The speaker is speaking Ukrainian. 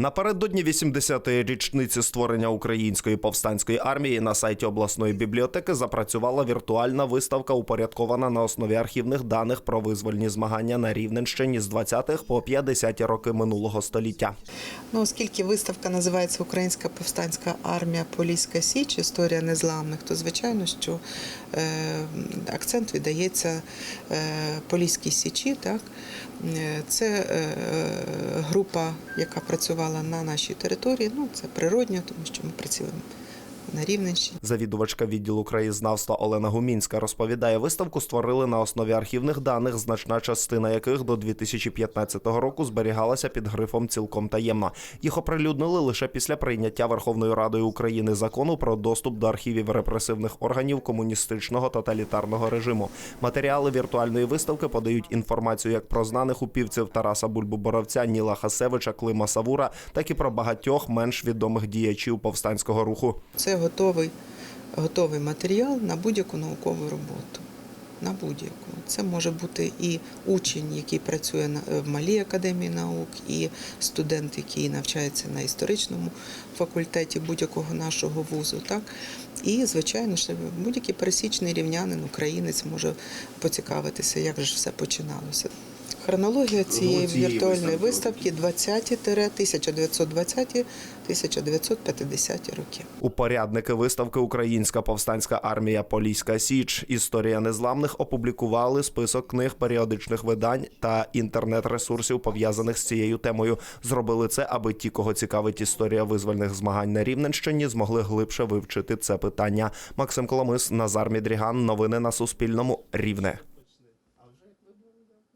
Напередодні 80-ї річниці створення української повстанської армії на сайті обласної бібліотеки запрацювала віртуальна виставка, упорядкована на основі архівних даних про визвольні змагання на Рівненщині з 20-х по 50-ті роки минулого століття. Ну, оскільки виставка називається Українська повстанська армія Поліська Січ, історія незламних, то звичайно, що е, акцент віддається е, Поліській Січі. Так? Е, Це е, група, яка працювала на нашій території. Ну, це природньо, тому що ми працюємо на Рівненщині. Завідувачка відділу краєзнавства Олена Гумінська розповідає, виставку створили на основі архівних даних, значна частина яких до 2015 року зберігалася під грифом цілком таємно. Їх оприлюднили лише після прийняття Верховною Радою України закону про доступ до архівів репресивних органів комуністичного тоталітарного режиму. Матеріали віртуальної виставки подають інформацію як про знаних упівців Тараса Бульбу-Боровця, Ніла Хасевича, Клима Савура, так і про багатьох менш відомих діячів повстанського руху. Це готовий, готовий матеріал на будь-яку наукову роботу. На будь-яку. Це може бути і учень, який працює в малій академії наук, і студент, який навчається на історичному факультеті будь-якого нашого вузу. Так? І, звичайно, будь-який пересічний рівнянин, українець може поцікавитися, як же все починалося. Хронологія цієї цієї віртуальної виставки. виставки 20-1920-1950 роки. Упорядники виставки Українська повстанська армія Поліська Січ. Історія незламних опублікували список книг, періодичних видань та інтернет-ресурсів пов'язаних з цією темою. Зробили це, аби ті, кого цікавить історія визвольних змагань на Рівненщині, змогли глибше вивчити це питання. Максим Коломис, Назар Мідріган. Новини на Суспільному. Рівне.